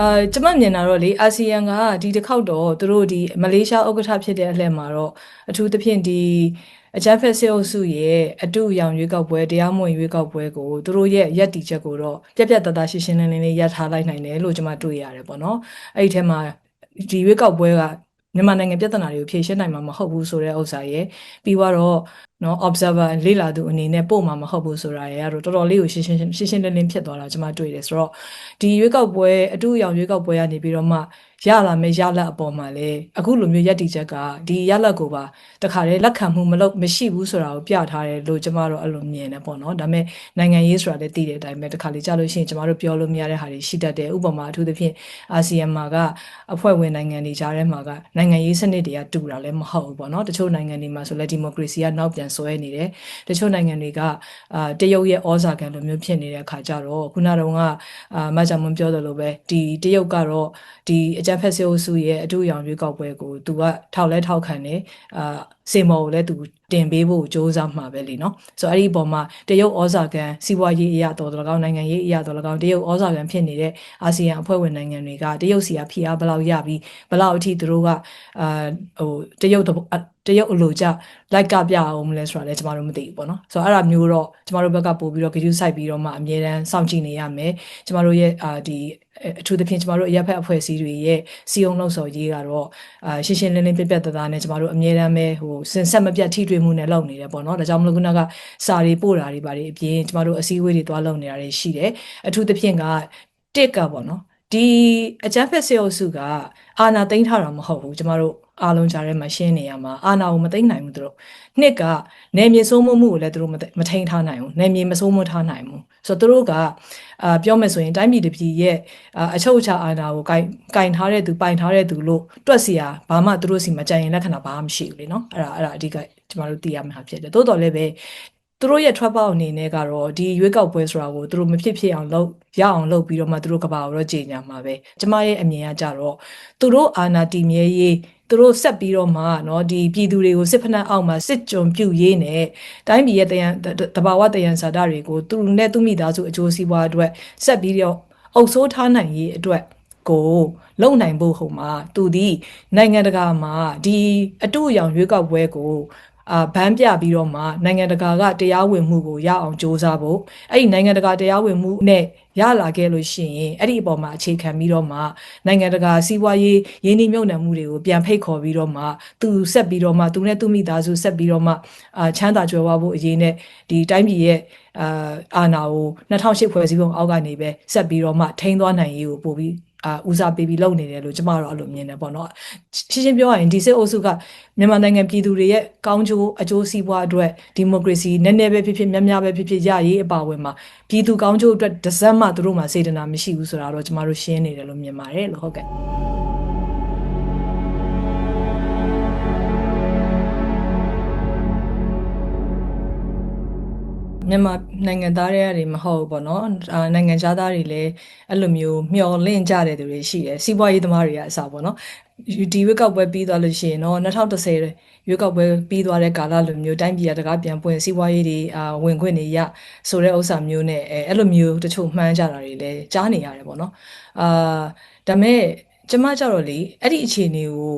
အာကျမမြင်တာတော့လေအာဆီယံကဒီတစ်ခေါက်တော့သူတို့ဒီမလေးရှားဥက္ကဋ္ဌဖြစ်တဲ့အလှည့်မှာတော့အထူးသဖြင့်ဒီအကြမ်းဖက်စစ်အုပ်စုရဲ့အတူအယောင်ရွေးကောက်ပွဲတရားမဝင်ရွေးကောက်ပွဲကိုသူတို့ရဲ့ရက်တီချက်ကိုတော့ပြက်ပြက်တသားရှင်းရှင်းလင်းလင်းလေးရပ်ထားလိုက်နိုင်တယ်လို့ကျမတွေ့ရတယ်ပေါ့နော်အဲ့ဒီထဲမှာဒီရွေးကောက်ပွဲကမြန်မာနိုင်ငံပြည်ထနာတွေကိုဖြေရှင်းနိုင်မှာမဟုတ်ဘူးဆိုတဲ့ဥစ္စာရဲ့ပြီးတော့ နော် observer လေ့လာသူအနေနဲ့ပို့မှာမဟုတ်ဘူးဆိုတာရဲ့ကတော့တော်တော်လေးကိုရှင်းရှင်းရှင်းရှင်းလင်းလင်းဖြစ်သွားတာကျွန်မတွေ့တယ်ဆိုတော့ဒီရွေးကောက်ပွဲအတူအယောင်ရွေးကောက်ပွဲကနေပြီးတော့မှရလာမယ့်ရလက်အပေါ်မှာလေအခုလိုမျိုးရက်တီချက်ကဒီရလက်ကိုပါတခါလေလက်ခံမှုမလုပ်မရှိဘူးဆိုတာကိုပြထားတယ်လို့ကျွန်မတို့အဲ့လိုမြင်တယ်ပေါ့နော်ဒါပေမဲ့နိုင်ငံရေးဆိုတာလည်းသိတဲ့အတိုင်းပဲတခါလေကြားလို့ရှိရင်ကျွန်မတို့ပြောလို့မရတဲ့ဟာတွေရှိတတ်တယ်ဥပမာအထူးသဖြင့်အာဆီယံမှာကအဖွဲ့ဝင်နိုင်ငံတွေကြားထဲမှာကနိုင်ငံရေးစနစ်တွေကတူတာလည်းမဟုတ်ဘူးပေါ့နော်တချို့နိုင်ငံတွေမှာဆိုလည်းဒီမိုကရေစီကနောက်ပြန်ဆွဲနေတယ်တချို့နိုင်ငံတွေကအာတရုတ်ရဲ့ဩဇာခံလိုမျိုးဖြစ်နေတဲ့အခါကျတော့ခုနကတော့ကအာမဂျာမွန်ပြောသလိုပဲဒီတရုတ်ကတော့ဒီအကြမ်းဖက်စစ်အုပ်စုရဲ့အထူးရောင်ရွေးကောက်ပွဲကိုသူကထောက်လဲထောက်ခံတယ်အာ စင်မော်ကိုလည်းသူတင်ပေးဖို့ကြိုးစားမှာပဲလीနော်ဆိုတော့အဲ့ဒီအပေါ်မှာတရုတ်ဩဇာကန်စီးပွားရေးအရာတော်တော်ကောင်းနိုင်ငံရေးအရာတော်တော်ကောင်းတရုတ်ဩဇာကန်ဖြစ်နေတဲ့အာဆီယံအဖွဲ့ဝင်နိုင်ငံတွေကတရုတ်စီကဖိအားဘယ်လောက်ရပြီးဘယ်လောက်အထိသူတို့ကအာဟိုတရုတ်တရုတ်အလိုကြလိုက်ကပြအောင်မလဲဆိုတာလည်းကျမတို့မသိဘူးပေါ့နော်ဆိုတော့အဲ့ဒါမျိုးတော့ကျမတို့ဘက်ကပို့ပြီးတော့ဂရုစိုက်ပြီးတော့မှအမြဲတမ်းစောင့်ကြည့်နေရမယ်ကျမတို့ရဲ့အာဒီ အထူးသဖြင့်ကျမတို့အရက်ဖက်အဖွဲ့အစည်းတွေရဲ့စီယုံလောက်စော်ရေးကတော့အာရှင်းရှင်းလင်းလင်းပြပြတသားနဲ့ကျမတို့အမြဲတမ်းပဲဟိုစင်ဆက်မပြတ်ထိတွေ့မှုနဲ့လုပ်နေတယ်ပေါ့နော်ဒါကြောင့်မလို့ခုနကစာတွေပို့တာတွေပါတယ်အပြင်ကျမတို့အစည်းအဝေးတွေတွားလုပ်နေတာတွေရှိတယ်အထူးသဖြင့်ကတစ်ကပေါ့နော်ဒီအကြမ်းဖက်ဆဲအုပ်စုကအာဏာသိမ်းထားတာမဟုတ်ဘူးကျမတို့ အားလုံးကြားထဲမှာရှင်းနေရမှာအာဏာကိုမသိမ်းနိုင်ဘူးသူတို့နှစ်ကနေမြေစိုးမိုးမှုကိုလည်းသူတို့မထိန်ထားနိုင်ဘူးနေမြေမစိုးမိုးထားနိုင်ဘူးဆိုတော့သူတို့ကအာပြောမယ်ဆိုရင်တိုင်းပြည်တစ်ပြည်ရဲ့အချုပ်အခြာအာဏာကိုကင်ကင်ထားတဲ့သူပိုင်ထားတဲ့သူလို့တွက်စီရဘာမှသူတို့စီမကြင်ရင်လက္ခဏာဘာမှမရှိဘူးလေနော်အဲ့ဒါအဲ့ဒါအဓိကကျမတို့သိရမှာဖြစ်တယ်တိုးတော်လည်းပဲ သူတို့ရဲ့ trap out အနေနဲ့ကတော့ဒီရွေးကောက်ပွဲဆိုတာကိုသူတို့မဖြစ်ဖြစ်အောင်လုပ်ရအောင်လုပ်ပြီးတော့မှသူတို့ကဘာကိုတော့ကြေညာမှာပဲကျမရဲ့အမြင်ကကြတော့သူတို့အာဏာတည်မြဲရေးသူတို့ဆက်ပြီးတော့မှเนาะဒီပြည်သူတွေကိုစစ်ဖက်နှက်အောက်မှာစစ်ကြုံပြုတ်ရေးနဲ့တိုင်းပြည်ရဲ့တယံတဘာဝတယံဇာတာတွေကိုသူနဲ့သူမိသားစုအကျိုးစီးပွားအတွက်ဆက်ပြီးတော့အုပ်ဆိုးထားနိုင်ရေးအတွက်ကိုလုံနိုင်ဖို့ဟိုမှာသူဒီနိုင်ငံတကာမှာဒီအတူအယောင်ရွေးကောက်ပွဲကို အာဘန်းပြပြီးတော့မှနိုင်ငံတကာကတရားဝင်မှုကိုရအောင်စ조사ဖို့အဲ့ဒီနိုင်ငံတကာတရားဝင်မှုနဲ့ရလာခဲ့လို့ရှိရင်အဲ့ဒီအပေါ်မှာအခြေခံပြီးတော့မှနိုင်ငံတကာစီးပွားရေးရင်းနှီးမြှုပ်နှံမှုတွေကိုပြန်ဖိတ်ခေါ်ပြီးတော့မှသူဆက်ပြီးတော့မှသူနဲ့သူမိသားစုဆက်ပြီးတော့မှအာချမ်းသာကြွယ်ဝဖို့အရေးနဲ့ဒီတိုင်းပြည်ရဲ့အာအာဏာကို2008ဖွဲ့စည်းပုံအောက်ကနေပဲဆက်ပြီးတော့မှထိန်းသွားနိုင်ရေးကိုပို့ပြီး အာဦးစားပေးပြီးလုပ်နေတယ်လို့ကျမတို့အဲ့လိုမြင်တယ်ပေါ့နော်ရှင်းရှင်းပြောရရင်ဒီစစ်အုပ်စုကမြန်မာနိုင်ငံပြည်သူတွေရဲ့ကောင်းကျိုးအကျိုးစီးပွားအတွက်ဒီမိုကရေစီနည်းနည်းပဲဖြစ်ဖြစ်များများပဲဖြစ်ဖြစ်ရရေးအပါဝင်မှာပြည်သူကောင်းကျိုးအတွက်တစ်စက်မှသူတို့မှစေတနာမရှိဘူးဆိုတာတော့ကျမတို့ရှင်းနေတယ်လို့မြင်ပါတယ်လို့ဟုတ်ကဲ့ မြန်မာနိုင်ငံသားတွေမဟုတ်ဘူးပေါ့နော်အာနိုင်ငံခြားသားတွေလည်းအဲ့လိုမျိုးမျော်လင့်ကြတဲ့သူတွေရှိတယ်စီးပွားရေးသမားတွေကအစားပေါ့နော်ဒီရွေးကောက်ပွဲပြီးသွားလို့ရှိရင်တော့2010ရွေးကောက်ပွဲပြီးသွားတဲ့ကာလလိုမျိုးတိုင်းပြည်ကတကားပြန်ပွင့်စီးပွားရေးတွေအာဝင်ခွင့်တွေရဆိုတဲ့ဥစ္စာမျိုးနဲ့အဲအဲ့လိုမျိုးတချို့မှန်းကြတာတွေလည်းကြားနေရတယ်ပေါ့နော်အာဒါမဲ့ကျမကြတော့လေအဲ့ဒီအခြေအနေကို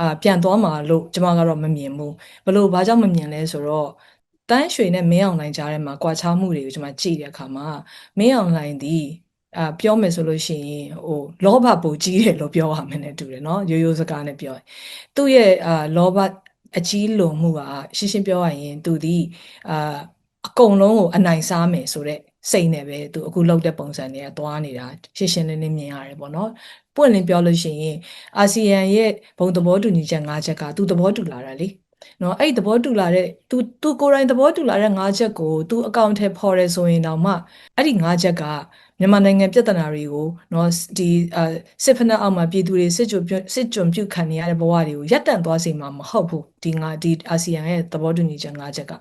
အာပြန်သွားမှာလို့ကျမကတော့မမြင်ဘူးဘလို့ဘာကြောင့်မမြင်လဲဆိုတော့ တန်းရွှေနဲ့မင်းအောင်လှိုင်ကြားထဲမှာကွာခြားမှုတွေကိုကျွန်မကြည့်တဲ့အခါမှာမင်းအောင်လှိုင်ဒီအာပြောမယ်ဆိုလို့ရှိရင်ဟိုလောဘပူကြီးတယ်လို့ပြောရမယ်နဲ့တူတယ်เนาะရိုးရိုးစကားနဲ့ပြောရင်သူ့ရဲ့အာလောဘအကြီးလွန်မှုကရှင်းရှင်းပြောရရင်သူဒီအာအကုန်လုံးကိုအနိုင်စားမယ်ဆိုတော့စိတ်နဲ့ပဲသူအခုလောက်တဲ့ပုံစံတွေကသွားနေတာရှင်းရှင်းလင်းလင်းမြင်ရတယ်ပေါ့နော်ပွင့်လင်းပြောလို့ရှိရင်အာဆီယံရဲ့ဘုံသဘောတူညီချက်၅ချက်ကသူသဘောတူလာတာလေ နော်အဲ့သဘောတူလာတဲ့ तू तू ကိုယ်တိုင်သဘောတူလာတဲ့၅ချက်ကို तू အကောင့်ထဲပေါ်ရဲဆိုရင်တော့မှအဲ့ဒီ၅ချက်ကမြန်မာနိုင်ငံပြည်ထနာတွေကိုနော်ဒီစစ်ဖက်နှက်အောက်မှာပြည်သူတွေစစ်ကြုံစစ်ကြုံပြုတ်ခံနေရတဲ့ဘဝတွေကိုရပ်တန့်သွားစေမှာမဟုတ်ဘူးဒီငါဒီအာဆီယံရဲ့သဘောတူညီချက်၅ချက်က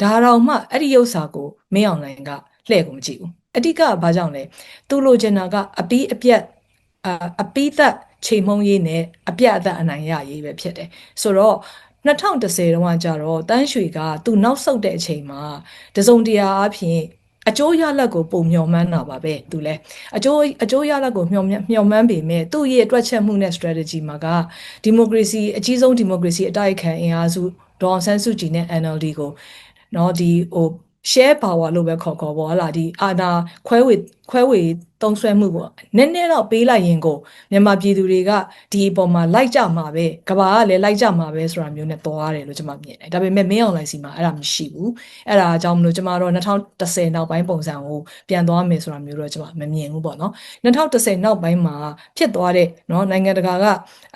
ဒါတော့မှအဲ့ဒီဥစ္စာကိုမင်းအောင်လိုင်ကလှည့်ကိုမကြည့်ဘူးအတိကဘာကြောင့်လဲသူလိုချင်တာကအပီးအပြက်အအပီးသက်ချိန်မုံရေးနဲ့အပြတ်အသက်အနိုင်ရရေးပဲဖြစ်တယ်ဆိုတော့ 2010တုန်းကကြတော့တန်းရွှေကသူနောက်ဆုတ်တဲ့အချိန်မှာတစုံတရာအဖြစ် အကျိုးရလဒ်ကိုပုံမျှော်မှန်းတာပါပဲသူလဲအကျိုးအကျိုးရလဒ်ကိုမျှော်မျှမျှော်မှန်းပေမဲ့သူ့ရဲ့တွက်ချက်မှုနဲ့ strategy မှာကဒီမိုကရေစီအကြီးဆုံးဒီမိုကရေစီအတိုက်အခံအင်အားစုဒေါအောင်ဆန်းစုကြည်နဲ့ NLD ကိုเนาะဒီဟို share power လို့ပဲခေါ်ခေါ်ပေါ့ဟလာဒီအာနာခွဲဝေ ခွဲဝေသုံးဆွဲမှုပေါ့နည်းနည်းတော့ပေးလိုက်ရင်ကိုမြန်မာပြည်သူတွေကဒီအပေါ်မှာလိုက်ကြမှာပဲကဘာကလည်းလိုက်ကြမှာပဲဆိုတာမျိုးနဲ့သွားရတယ်လို့ကျွန်မမြင်တယ်ဒါပေမဲ့မင်းအောင်လိုင်စီမှာအဲ့ဒါမရှိဘူးအဲ့ဒါအကြောင်းမလို့ကျွန်မတော့2010နောက်ပိုင်းပုံစံကိုပြန်သွားမယ်ဆိုတာမျိုးတော့ကျွန်မမမြင်ဘူးပေါ့နော်2010နောက်ပိုင်းမှာဖြစ်သွားတဲ့နော်နိုင်ငံတကာက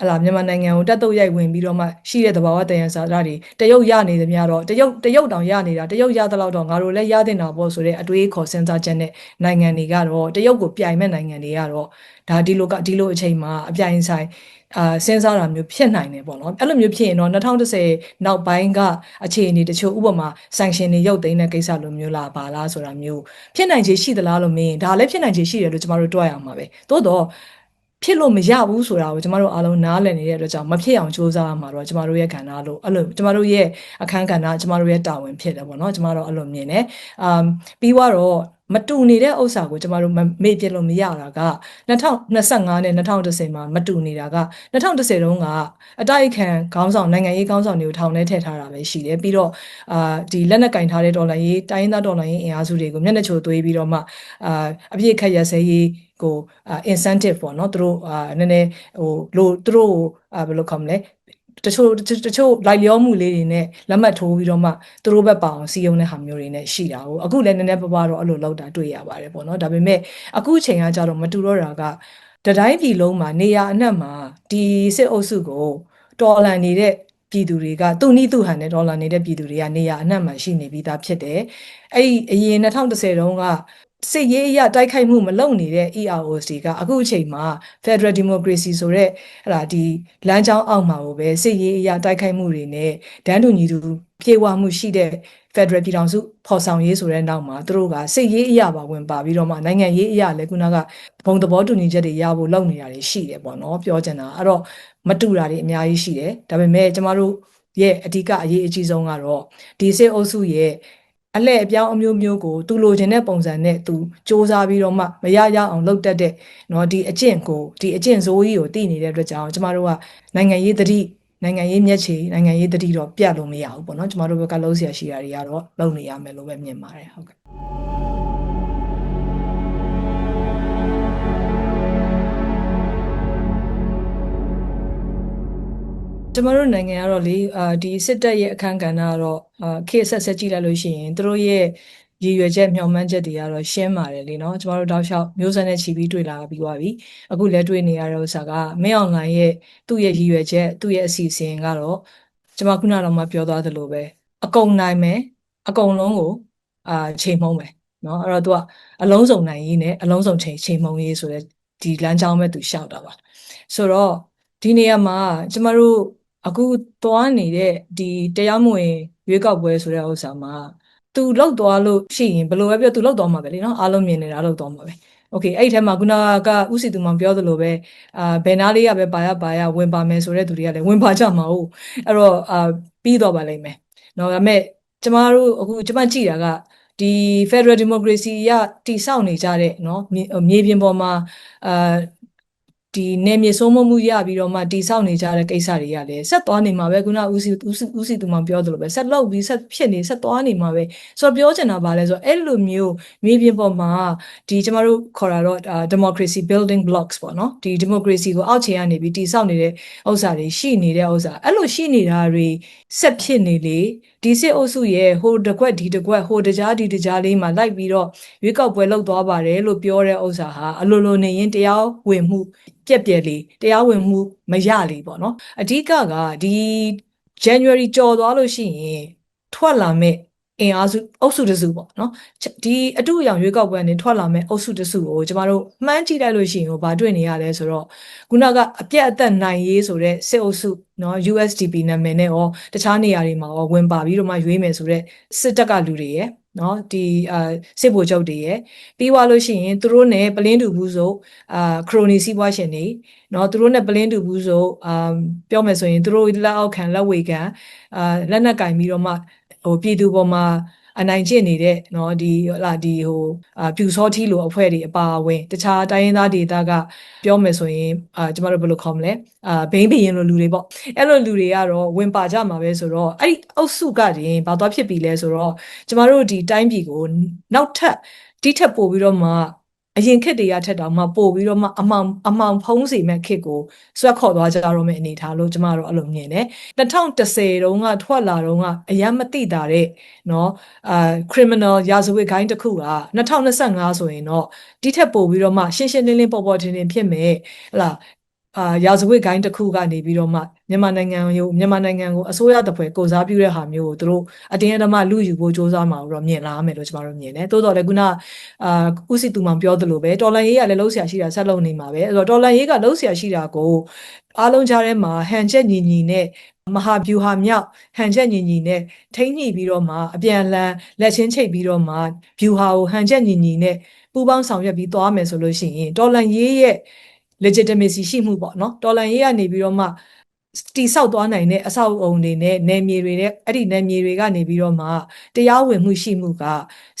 ဟလာမြန်မာနိုင်ငံကိုတက်တုပ်ရိုက်ဝင်ပြီးတော့မှရှိတဲ့သဘာဝတယံစာရတွေတရုတ်ရနေသမျှတော့တရုတ်တရုတ်တောင်ရနေတာတရုတ်ရသလောက်တော့ငါတို့လည်းရတဲ့တာပေါ့ဆိုတဲ့အတွေးခေါ်စဉ်းစားချက်နဲ့နိုင်ငံတွေကတော့တရုတ်ကိုပြိုင်မဲ့နိုင်ငံတွေကတော့ဒါဒီလိုကဒီလိုအချိန်မှာအပြိုင်ဆိုင်အာစဉ်းစားတာမျိုးဖြစ်နိုင်တယ်ပေါ့နော်အဲ့လိုမျိုးဖြစ်ရင်တော့2010နောက်ပိုင်းကအခြေအနေတချို့ဥပမာ sanction တွေရုပ်သိမ်းတဲ့ကိစ္စလိုမျိုးလားပါလားဆိုတာမျိုးဖြစ်နိုင်ခြေရှိသလားလို့မင်းဒါလည်းဖြစ်နိုင်ခြေရှိတယ်လို့ကျမတို့တွက်ရမှာပဲသို့တော့ဖြစ်လို့မရဘူးဆိုတာကိုကျမတို့အားလုံးနားလည်နေတဲ့အတွက်ကြောင့်မဖြစ်အောင်စူးစမ်းရမှာတော့ကျမတို့ရဲ့ကဏ္ဍလို့အဲ့လိုကျမတို့ရဲ့အခန်းကဏ္ဍကျမတို့ရဲ့တာဝန်ဖြစ်တယ်ပေါ့နော်ကျမတို့အဲ့လိုမြင်တယ်အမ်ပြီးတော့ မတူနေတဲ့ဥစ္စာကိုကျမတို့မေ့ပြလို့မရတာက2025နဲ့2010မှာမတူနေတာက2010တုန်းကအတိုက်အခံခေါင်းဆောင်နိုင်ငံရေးခေါင်းဆောင်တွေကိုထောင်ထဲထည့်ထားတာပဲရှိတယ်ပြီးတော့အာဒီလက်နက်ကင်ထားတဲ့ဒေါ်လာရေးတိုင်းရင်းသားဒေါ်လာရေးအင်အားစုတွေကိုမျက်နှာချိုသွေးပြီးတော့မှအာအပြည့်ခက်ရစဲရေးကို incentive ပေါ့နော်သူတို့အာနည်းနည်းဟိုလို့သူတို့အာဘယ်လိုခေါ်မလဲ တချို့တချို့လိုက်လျောမှုလေးတွေနဲ့လက်မှတ်ထိုးပြီးတော့မှသူတို့ဘက်ပါအောင်စီယုံတဲ့ဟာမျိုးတွေနဲ့ရှိတာကိုအခုလည်းနည်းနည်းပါးပါးတော့အဲ့လိုလောက်တာတွေ့ရပါတယ်ပေါ့နော်ဒါပေမဲ့အခုအချိန်ကကြတော့မတူတော့တာကတတိုင်းပြည်လုံးမှာနေရာအနှံ့မှာဒီစစ်အုပ်စုကိုတော်လန်နေတဲ့ပြည်သူတွေကသူ့နည်းသူ့ဟန်နဲ့ဒေါ်လာနေတဲ့ပြည်သူတွေကနေရာအနှံ့မှာရှိနေပြီးသားဖြစ်တယ်။အဲ့ဒီအရင်2010တုန်းက စစ်ရေးအရတိုက်ခိုက်မှုမလုပ်နေတဲ့ EROs တွေကအခုအချိန်မှာ Federal Democracy ဆိုတဲ့အဲ့ဒါဒီလမ်းကြောင်းအောက်မှာကိုပဲစစ်ရေးအရတိုက်ခိုက်မှုတွေနဲ့ဒန်းတူညီတူပြေဝမှုရှိတဲ့ Federal ပြည်ထောင်စုဖော်ဆောင်ရေးဆိုတဲ့နောက်မှာသူတို့ကစစ်ရေးအရပါဝင်ပါပြီးတော့မှနိုင်ငံရေးအရလည်းခုနကဘုံသဘောတူညီချက်တွေရဖို့လုပ်နေတာတွေရှိတယ်ပေါ့နော်ပြောချင်တာအဲ့တော့မတူတာတွေအများကြီးရှိတယ်ဒါပေမဲ့ကျမတို့ရဲ့အဓိကအရေးအကြီးဆုံးကတော့ဒီစစ်အုပ်စုရဲ့ အလဲ့အပြောင်းအမျိုးမျိုးကိုသူလိုချင်တဲ့ပုံစံနဲ့သူစ조사ပြီးတော့မှမရရအောင်လုပ်တတ်တဲ့เนาะဒီအကျင့်ကိုဒီအကျင့်ဇိုးကြီးကိုသိနေတဲ့အတွက်ကြောင့်ကျမတို့ကနိုင်ငံရေးတတိနိုင်ငံရေးမျက်ခြေနိုင်ငံရေးတတိတော့ပြတ်လို့မရဘူးပေါ့နော်ကျမတို့ဘက်ကလုံးเสียရှိတာတွေကတော့လုပ်နေရမယ်လို့ပဲမြင်ပါတယ်ဟုတ်ကဲ့ ကျမတို့နိုင်ငံကတော့လေအာဒီစစ်တပ်ရဲ့အခန်းကဏ္ဍကတော့အာခေတ်ဆက်ဆက်ကြည့်လိုက်လို့ရှိရင်သူတို့ရဲ့ရည်ရွယ်ချက်မျှော်မှန်းချက်တွေကတော့ရှင်းပါတယ်လေနော်ကျမတို့တောက်လျှောက်မျိုးစံနဲ့ချီပြီးတွေ့လာပြီးသွားပြီအခုလည်းတွေ့နေရတဲ့ဥစ္စာကမင်းအောင်လှိုင်ရဲ့သူ့ရဲ့ရည်ရွယ်ချက်သူ့ရဲ့အစီအစဉ်ကတော့ကျမခုနကတော့မှပြောသွားသလိုပဲအကုန်နိုင်မယ်အကုန်လုံးကိုအာချိန်မှုံးမယ်နော်အဲ့တော့သူကအလုံးစုံနိုင်ရေးနဲ့အလုံးစုံချိန်ချိန်မှုံးရေးဆိုတဲ့ဒီလမ်းကြောင်းပဲသူရှောက်တာပါဆိုတော့ဒီနေရာမှာကျမတို့ အခုသွားနေတဲ့ဒီတရားမဝင်ရွေးကောက်ပွဲဆိုတဲ့ဥစ္စာမှာသူလောက်သွားလို့ရှိရင်ဘယ်လိုပဲပြောသူလောက်သွားမှာပဲလေနော်အားလုံးမြင်နေတာလောက်သွားမှာပဲโอเคအဲ့ဒီထဲမှာခုနကဥစီသူမောင်ပြောသလိုပဲအာဘယ်နာလေးကပဲပါရပါရဝင်ပါမယ်ဆိုတဲ့သူတွေကလည်းဝင်ပါကြမှာဟုတ်အဲ့တော့အာပြီးတော့ပါလိမ့်မယ်เนาะဒါပေမဲ့ကျမတို့အခုကျမကြည့်တာကဒီ Federal Democracy ရတိဆောက်နေကြတဲ့เนาะမြေပြင်ပေါ်မှာအာ ဒီနေမြေစိုးမိုးမှုရပြီးတော့မှတိဆောက်နေကြတဲ့ကိစ္စတွေကလည်းဆက်သွားနေမှာပဲခုနဦးစီဦးစီဦးစီသူမှပြောသလိုပဲဆက်လောက်ပြီးဆက်ဖြစ်နေဆက်သွားနေမှာပဲဆိုတော့ပြောချင်တာပါလဲဆိုတော့အဲ့လိုမျိုးမြေပြင်ပေါ်မှာဒီကျမတို့ခေါ်တာတော့ democracy building blocks ပေါ့နော်ဒီ democracy ကိုအောက်ခြေကနေပြီးတိဆောက်နေတဲ့ဥစ္စာတွေရှိနေတဲ့ဥစ္စာအဲ့လိုရှိနေတာတွေဆက်ဖြစ်နေလေဒီစစ်အုပ်စုရဲ့ဟိုတကွက်ဒီတကွက်ဟိုတကြားဒီတကြားလေးမှာလိုက်ပြီးတော့ရွေးကောက်ပွဲလုပ်သွားပါတယ်လို့ပြောတဲ့ဥစ္စာဟာအလိုလိုနေရင်တရားဝင်မှုပြက်ပြက်လေးတရားဝင်မှုမရလေပေါ့နော်အဓိကကဒီ January ကြော်သွားလို့ရှိရင်ထွက်လာမဲ့ အင်အားစုအုပ်စုတစုပေါ့နော်ဒီအတူအယောင်ရွေးကောက်ပွဲနဲ့ထွက်လာမဲ့အုပ်စုတစုကိုကျမတို့မှန်းကြည့်လိုက်လို့ရှိရင်ဘာတွေ့နေရလဲဆိုတော့ခုနကအပြက်အသက်နိုင်ရေးဆိုတဲ့စစ်အုပ်စုနော် USDP နာမည်နဲ့ရောတခြားနေရာတွေမှာရောဝင်ပါပြီးတော့မှရွေးမယ်ဆိုတဲ့စစ်တပ်ကလူတွေရဲ့နော်ဒီအာစစ်ဗိုလ်ချုပ်တွေရဲ့ပြီးသွားလို့ရှိရင်သူတို့ ਨੇ ပလင်းတူဘူးဆိုအာခရိုနီစီးပွားရှင်တွေနော်သူတို့ ਨੇ ပလင်းတူဘူးဆိုအာပြောမယ်ဆိုရင်သူတို့လက်အောက်ခံလက်ဝေခံအာလက်နက်ကင်ပြီးတော့မှ ဟိုပြည်သူပေါ်မှာ အနိုင်ကျင့်နေတဲ့เนาะဒီဟလာဒီဟိုအာပြူစောထီလိုအဖွဲ့တွေအပါအဝင်တခြားတိုင်းရင်းသားဒေသကပြောမယ်ဆိုရင်အာကျမတို့ဘယ်လိုခေါ်မလဲအာဘိန်းဘရင်လိုလူတွေပေါ့အဲ့လိုလူတွေကတော့ဝင်ပါကြမှာပဲဆိုတော့အဲ့ဒီအုပ်စုကတင်ဘာသွားဖြစ်ပြီလဲဆိုတော့ကျမတို့ဒီတိုင်းပြည်ကိုနောက်ထပ်ဒီထက်ပိုပြီးတော့မှ အရင်ခက်တွေကထက်တော့မှပို့ပြီးတော့မှအမှောင်အမှောင်ဖုံးစီမဲ့ခက်ကိုဆွဲခေါ်သွားကြတော့မယ့်အနေထားလို့ကျမတို့အဲ့လိုမြင်တယ်2010တုန်းကထွက်လာတုန်းကအယမ်းမသိတာတဲ့เนาะအာ criminal ရာဇဝတ်ဂိုင်းတစ်ခုက2025ဆိုရင်တော့ဒီထက်ပိုပြီးတော့မှရှင်းရှင်းလင်းလင်းပေါ်ပေါ်ထင်ထင်ဖြစ်မဲ့ဟလာအာရာဇဝတ်ဂိုင်းတစ်ခုကနေပြီးတော့မှ မြန်မာနိုင်ငံကိုမြန်မာနိုင်ငံကိုအစိုးရတပွဲကိုစားပြုတဲ့ဟာမျိုးကိုသူတို့အတင်းအဓမ္မလူယူဖို့စ조사မှာတော့မြင်လာမယ်လို့ကျမတို့မြင်တယ်။သို့တော်လည်းခုနအာဥစီတူမောင်ပြောသလိုပဲတော်လန်ရေးကလည်းလှုပ်ရှားရှိတာဆက်လုပ်နေမှာပဲ။အဲ့တော့တော်လန်ရေးကလှုပ်ရှားရှိတာကိုအားလုံးကြားထဲမှာဟန်ချက်ညီညီနဲ့မဟာဗျူဟာမြောက်ဟန်ချက်ညီညီနဲ့ထိမ့်ညှိပြီးတော့မှအပြန်အလှန်လက်ချင်းချိတ်ပြီးတော့မှဗျူဟာကိုဟန်ချက်ညီညီနဲ့ပူးပေါင်းဆောင်ရွက်ပြီးသွားမယ်ဆိုလို့ရှိရင်တော်လန်ရေးရဲ့ legitimacy ရှိမှုပေါ့နော်တော်လန်ရေးကနေပြီးတော့မှ တိဆောက်သွားနိုင်တဲ့အဆောက်အုံတွေနဲ့နယ်မြေတွေနဲ့အဲ့ဒီနယ်မြေတွေကနေပြီးတော့မှတရားဝင်မှုရှိမှုက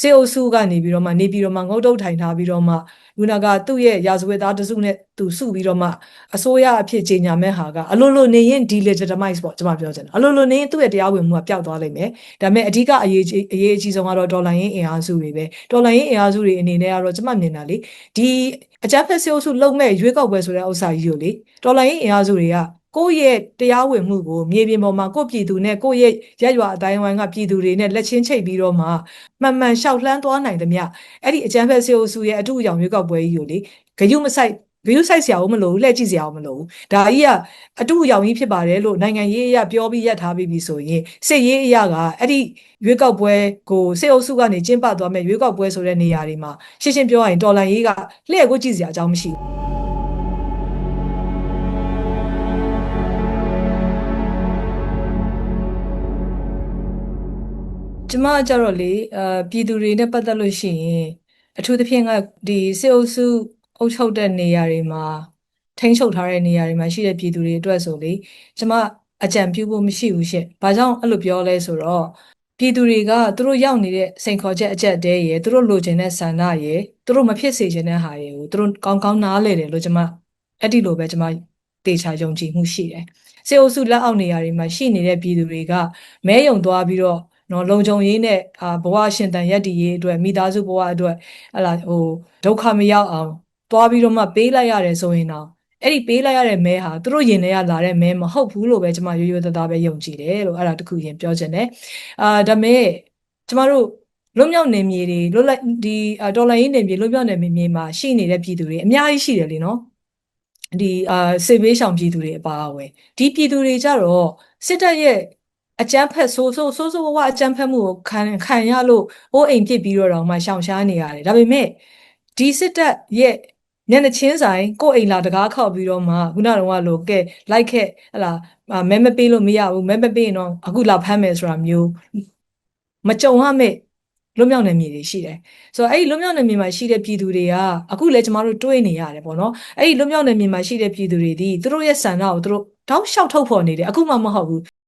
စေအုပ်စုကနေပြီးတော့မှနေပြီးတော့မှငုတ်တုတ်ထိုင်ထားပြီးတော့မှလူနာကသူ့ရဲ့ရာဇဝတ်သားတစုနဲ့သူစုပြီးတော့မှအစိုးရအဖြစ်ကြီးညာမဲ့ဟာကအလိုလိုနေရင် delegitimize ပေါ့ကျွန်မပြောချင်တယ်အလိုလိုနေရင်သူ့ရဲ့တရားဝင်မှုကပျောက်သွားလိမ့်မယ်ဒါပေမဲ့အဓိကအရေးကြီးအရေးအကြီးဆုံးကတော့ဒေါ်လာရင်းအင်အားစုတွေပဲဒေါ်လာရင်းအင်အားစုတွေအနေနဲ့ကတော့ကျွန်မမြင်တာလေဒီအကြမ်းဖက်စေအုပ်စုလုံမဲ့ရွေးကောက်ပွဲဆိုတဲ့ဥစ္စာကြီးကိုလေဒေါ်လာရင်းအင်အားစုတွေက ကိုယ့်ရဲ့တရားဝင်မှုကိုမြေပြင်ပေါ်မှာကိုယ့်ပြည်သူနဲ့ကိုယ့်ရဲ့ရက်ရွာအတိုင်းဝိုင်းကပြည်သူတွေနဲ့လက်ချင်းချိတ်ပြီးတော့မှမှန်မှန်ရှောက်လှမ်းသွားနိုင်သမျှအဲ့ဒီအကြမ်းဖက်စေအုပ်စုရဲ့အထူးအယောင်ရွေးကောက်ပွဲကြီးကိုလေဂယုမဆိုင်ဂယုဆိုင်စရာမလိုဘူးလှည့်ကြည့်စရာမလိုဘူးဒါကြီးကအတူအယောင်ကြီးဖြစ်ပါတယ်လို့နိုင်ငံရေးအရပြောပြီးရထားပြီးပြီဆိုရင်စစ်ရေးအရကအဲ့ဒီရွေးကောက်ပွဲကိုစစ်အုပ်စုကနေကျင်းပသွားမဲ့ရွေးကောက်ပွဲဆိုတဲ့နေရာတွေမှာရှင်းရှင်းပြောရရင်တော်လန်ရေးကလှည့်ကိုကြည့်စရာအကြောင်းမရှိဘူး ကျမကကြတော့လေအာပြည်သူတွေနဲ့ပတ်သက်လို့ရှိရင်အထူးသဖြင့်ကဒီစစ်အုပ်စုအုပ်ချုပ်တဲ့နေရာတွေမှာထိန်းချုပ်ထားတဲ့နေရာတွေမှာရှိတဲ့ပြည်သူတွေအတွက်ဆိုလေကျမအကြံပြုဖို့မရှိဘူးရှင့်။ဘာကြောင့်အဲ့လိုပြောလဲဆိုတော့ပြည်သူတွေကသူတို့ရောက်နေတဲ့စိန်ခေါ်ချက်အကျက်တဲရယ်သူတို့လိုချင်တဲ့ဆန္ဒရယ်သူတို့မဖြစ်စေချင်တဲ့ဟာရယ်ကိုသူတို့ကောင်းကောင်းနားလည်တယ်လို့ကျမအဲ့ဒီလိုပဲကျမတေချာယုံကြည်မှုရှိတယ်။စေအုပ်စုလက်အောက်နေရာတွေမှာရှိနေတဲ့ပြည်သူတွေကမဲယုံသွားပြီးတော့ နော်လုံခြုံရေးနဲ့အာဘဝရှင်တန်ရက်တည်ရေးအတွက်မိသားစုဘဝအတွက်ဟလာဟိုဒုက္ခမရောက်အောင်သွားပြီးတော့မှပေးလိုက်ရတယ်ဆိုရင်တော့အဲ့ဒီပေးလိုက်ရတဲ့မဲဟာသူတို့ရင်ထဲကလာတဲ့မဲမဟုတ်ဘူးလို့ပဲကျွန်မရိုးရိုးသားသားပဲယုံကြည်တယ်လို့အဲ့ဒါတခုရင်ပြောချင်တယ်အာဒါမဲ့ကျမတို့လွတ်မြောက်နေမြေတွေလွတ်လိုက်ဒီဒေါ်လာရင်းနေမြေလွတ်မြောက်နေမြေမှာရှိနေတဲ့ပြည်သူတွေအများကြီးရှိတယ်လीနော်ဒီအာစေဘေးရှောင်ပြည်သူတွေအပါအဝင်ဒီပြည်သူတွေကြတော့စစ်တပ်ရဲ့ အကြမ်းဖက်ဆိုးဆိုးဆိုးဆိုးဝါးဝါအကြမ်းဖက်မှုကိုခံခံရလို့အိုးအိမ်ပြစ်ပြီးတော့တော့မှရှောင်ရှားနေရတယ်ဒါပေမဲ့ဒီစစ်တပ်ရဲ့ညနေချင်းဆိုင်ကိုယ့်အိမ်လာတကားခောက်ပြီးတော့မှခုနကတော့လို့ကဲလိုက်ခဲ့ဟလာမဲမပေးလို့မရဘူးမဲမပေးရင်တော့အခုလာဖမ်းမယ်ဆိုတာမျိုးမကြုံရမဲ့လွတ်မြောက်နေမြေတွေရှိတယ်ဆိုတော့အဲ့ဒီလွတ်မြောက်နေမြေမှာရှိတဲ့ပြည်သူတွေကအခုလည်းကျမတို့တွေးနေရတယ်ပေါ့နော်အဲ့ဒီလွတ်မြောက်နေမြေမှာရှိတဲ့ပြည်သူတွေဒီသူတို့ရဲ့ဆန္ဒကိုသူတို့တောက်လျှောက်ထုတ်ဖော်နေတယ်အခုမှမဟုတ်ဘူး